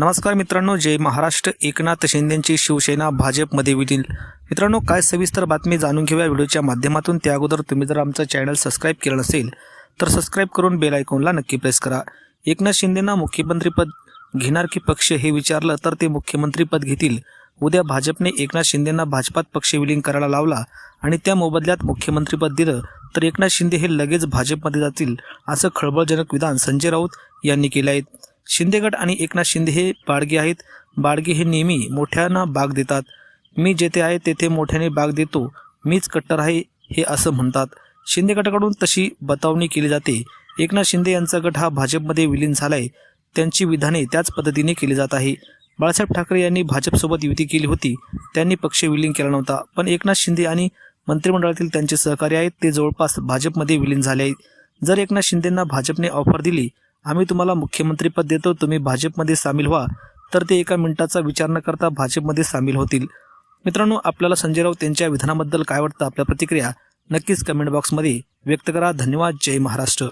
नमस्कार मित्रांनो जय महाराष्ट्र. एकनाथ शिंदेची शिवसेना भाजपमध्ये विलीन. मित्रांनो काय सविस्तर बातमी जाणून घेऊया व्हिडिओच्या माध्यमातून. त्या अगोदर तुम्ही जर आमचं चॅनल सबस्क्राईब केलं नसेल तर सबस्क्राईब करून बेल आयकॉनला नक्की प्रेस करा. एकनाथ शिंदेना मुख्यमंत्रीपद घेणार की पक्ष हे विचारलं तर ते मुख्यमंत्रीपद घेतील. उद्या भाजपने एकनाथ शिंदेंना भाजपात पक्ष विलीन करायला लावला आणि त्या मोबदल्यात मुख्यमंत्रीपद दिलं तर एकनाथ शिंदे हे लगेच भाजपमध्ये जातील असं खळबळजनक विधान संजय राऊत यांनी केलं आहे. शिंदे गट आणि एकनाथ शिंदे हे बाळगे आहेत. बाळगे हे नेहमी मोठ्यांना बाग देतात. मी जेथे आहे तेथे मोठ्याने बाग देतो. मीच कट्टर आहे हे असं म्हणतात. शिंदे गटाकडून तशी बतावणी केली जाते. एकनाथ शिंदे यांचा गट हा भाजपमध्ये विलीन झाला आहे त्यांची विधाने त्याच पद्धतीने केली जात आहे. बाळासाहेब ठाकरे यांनी भाजपसोबत युती केली होती. त्यांनी पक्ष विलीन केला नव्हता. पण एकनाथ शिंदे आणि मंत्रिमंडळातील त्यांचे सहकारी आहेत ते जवळपास भाजपमध्ये विलीन झाले आहेत. जर एकनाथ शिंदेंना भाजपने ऑफर दिली आम्ही तुम्हाला मुख्यमंत्रीपद देतो तुम्ही भाजपमध्ये सामील व्हा. तर ते एका मिनिटाचा विचार न करता भाजपमध्ये सामील होतील. मित्रांनो आपल्याला संजय राऊत यांच्या विधानाबद्दल काय वाटतं? आपल्या प्रतिक्रिया नक्कीच कमेंट बॉक्समध्ये व्यक्त करा. धन्यवाद. जय महाराष्ट्र.